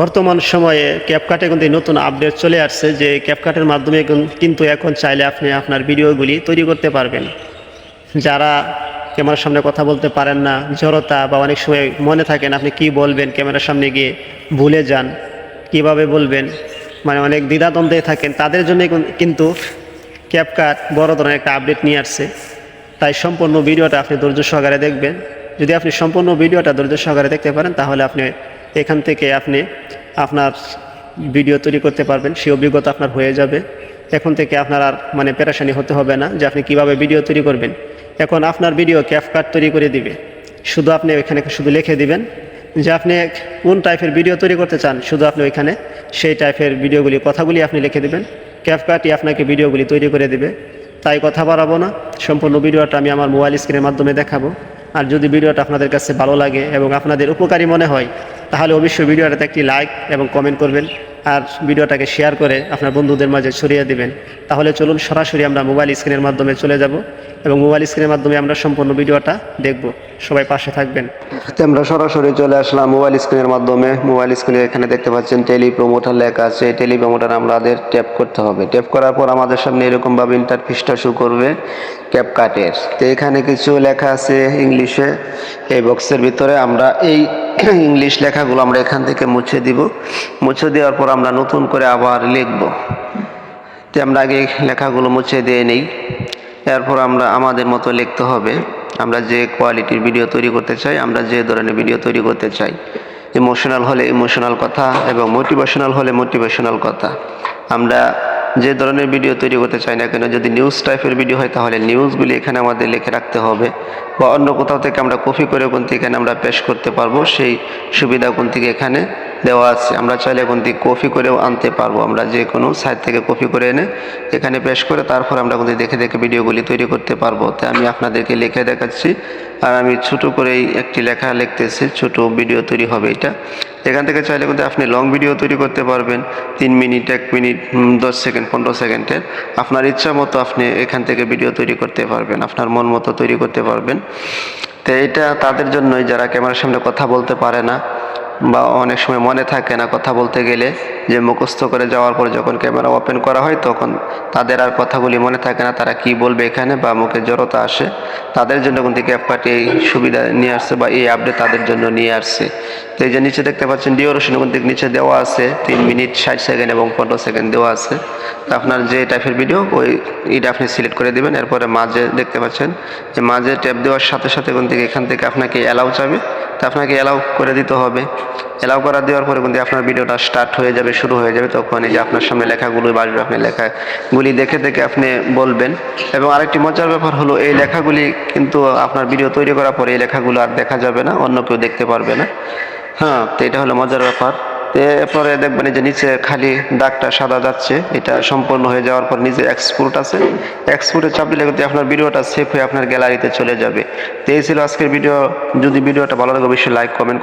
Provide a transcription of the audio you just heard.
বর্তমান সময়ে ক্যাপকাটে কিন্তু নতুন আপডেট চলে আসছে যে ক্যাপকাটের মাধ্যমে কিন্তু এখন চাইলে আপনি আপনার ভিডিওগুলি তৈরি করতে পারবেন। যারা ক্যামেরার সামনে কথা বলতে পারেন না, জড়তা বা অনেক সময় মনে থাকেন আপনি কি বলবেন, ক্যামেরার সামনে গিয়ে ভুলে যান, কীভাবে বলবেন মানে অনেক দ্বিধাদ্বন্দ্বে থাকেন, তাদের জন্য কিন্তু ক্যাপকাট বড় ধরনের একটা আপডেট নিয়ে আসছে। তাই সম্পূর্ণ ভিডিওটা আপনি ধৈর্য সহকারে দেখবেন। যদি আপনি সম্পূর্ণ ভিডিওটা ধৈর্য সহকারে দেখতে পারেন, তাহলে আপনি এখান থেকে আপনি আপনার ভিডিও তৈরি করতে পারবেন, সেই অভিজ্ঞতা আপনার হয়ে যাবে। এখন থেকে আপনার আর মানে পেরেশানি হতে হবে না যে আপনি কীভাবে ভিডিও তৈরি করবেন। এখন আপনার ভিডিও ক্যাপকাট তৈরি করে দিবে। শুধু আপনি ওইখানে শুধু লিখে দিবেন যে আপনি কোন টাইপের ভিডিও তৈরি করতে চান, শুধু আপনি ওইখানে সেই টাইপের ভিডিওগুলি, কথাগুলি আপনি লিখে দিবেন। ক্যাপকাটই আপনাকে ভিডিওগুলি তৈরি করে দিবে। তাই কথা বাড়াবো না, সম্পূর্ণ ভিডিওটা আমি আমার মোবাইল স্ক্রিনের মাধ্যমে দেখাবো। আর যদি ভিডিওটা আপনাদের কাছে ভালো লাগে এবং আপনাদের উপকারী মনে হয় তাহলে অবশ্যই ভিডিওটাতে একটি লাইক এবং কমেন্ট করবেন আর ভিডিওটাকে শেয়ার করে আপনার বন্ধুদের মাঝে ছড়িয়ে দেবেন। তাহলে চলুন সরাসরি আমরা মোবাইল স্ক্রিনের মাধ্যমে চলে যাব। এবং মোবাইল স্ক্রিনের মাধ্যমে আমরা সম্পূর্ণ ভিডিওটা দেখব। সবাই পাশে থাকবেন। আমরা সরাসরি চলে আসলাম মোবাইল স্ক্রিনের মাধ্যমে। মোবাইল স্ক্রিনে এখানে দেখতে পাচ্ছেন টেলি প্রমোটার লেখা আছে। টেলি প্রমোটার আমাদের ট্যাপ করতে হবে। ট্যাপ করার পর আমাদের সামনে এরকমভাবে ইন্টারফেসটা শো করবে ক্যাপ কাটের তো এখানে কিছু লেখা আছে ইংলিশে এই বক্সের ভিতরে আমরা এই ইংলিশ লেখাগুলো আমরা এখান থেকে মুছে দিব। মুছে দেওয়ার পর আমরা নতুন করে আবার লিখব। তো আমরা আগে লেখাগুলো মুছে দিয়ে নিই। এরপর আমরা আমাদের মতো লিখতে হবে। আমরা যে কোয়ালিটির ভিডিও তৈরি করতে চাই, আমরা যে ধরনের ভিডিও তৈরি করতে চাই। ইমোশনাল হলে ইমোশনাল কথা এবং মোটিভেশনাল হলে মোটিভেশনাল কথা। আমরা যে ধরনের ভিডিও তৈরি করতে চাই না কেন, যদি নিউজ টাইপের ভিডিও হয় তাহলে নিউজগুলি এখানে আমাদের লিখে রাখতে হবে বা অন্য কোথাও থেকে আমরা কপি করে কোন থেকে এখানে আমরা পেশ করতে পারব, সেই সুবিধা কোন থেকে এখানে দেওয়া আছে। আমরা চাইলে এখন থেকে কপি করেও আনতে পারব। আমরা যে কোনো সাইট থেকে কপি করে এনে এখানে পেশ করে তারপর আমরা কিন্তু দেখে দেখে ভিডিওগুলি তৈরি করতে পারব। তাই আমি আপনাদেরকে লিখে দেখাচ্ছি। আর আমি ছোট করেই একটি লেখা লিখতেছি। ছোট ভিডিও তৈরি হবে এটা। এখান থেকে চাইলে কিন্তু আপনি লং ভিডিও তৈরি করতে পারবেন। তিন মিনিট, এক মিনিট দশ সেকেন্ড, পনেরো সেকেন্ডের। আপনার ইচ্ছা মতো আপনি এখান থেকে ভিডিও তৈরি করতে পারবেন। আপনার মন মতো তৈরি করতে পারবেন। তো এটা তাদের জন্যই, যারা ক্যামেরার সামনে কথা বলতে পারে না বা অনেক সময় মনে থাকে না কথা বলতে গেলে যে মুখস্থ করে যাওয়ার পর যখন ক্যামেরা ওপেন করা হয় তখন তাদের আর কথাগুলি মনে থাকে না, তারা কি বলবে এখানে বা মুখে জড়তা আসে। তাদের জন্য কিন্তু ক্যাপকাটি এই সুবিধা নিয়ে আসছে বা এই আপডেট তাদের জন্য নিয়ে আসছে। তো এই যে নিচে দেখতে পাচ্ছেন ডিওরেশন কিন্তু নিচে দেওয়া আছে, তিন মিনিট ষাট সেকেন্ড এবং পনেরো সেকেন্ড দেওয়া আছে। আপনার যে টাইপের ভিডিও ওই এটা আপনি সিলেক্ট করে দিবেন, এরপরে মাঝে দেখতে পাচ্ছেন যে মাঝে ট্যাপ দেওয়ার সাথে সাথে কিন্তু এখান থেকে আপনাকে অ্যালাউ চাবে। তো আপনাকে অ্যালাউ করে দিতে হবে। অ্যালাউ করা দেওয়ার পরে কিন্তু আপনার ভিডিওটা স্টার্ট হয়ে যাবে, শুরু হয়ে যাবে। তখন এই যে আপনার সামনে লেখাগুলো বাসবে আপনি লেখাগুলি দেখে দেখে আপনি বলবেন। এবং আরেকটি মজার ব্যাপার হলো, এই লেখাগুলি কিন্তু আপনার ভিডিও তৈরি করার পরে এই লেখাগুলো আর দেখা যাবে না, অন্য কেউ দেখতে পারবে না। হ্যাঁ তো এটা হলো মজার ব্যাপার। এরপরে দেখবেন যে নিচে খালি দাগটা সাদা যাচ্ছে, এটা সম্পূর্ণ হয়ে যাওয়ার পর নিচে এক্সপোর্ট আছে। এক্সপোর্টে চাপ দিলে কিন্তু আপনার ভিডিওটা সেফ হয়ে আপনার গ্যালারিতে চলে যাবে। তো এই ছিল আজকের ভিডিও। যদি ভিডিওটা ভালো লাগে, অবশ্যই লাইক কমেন্ট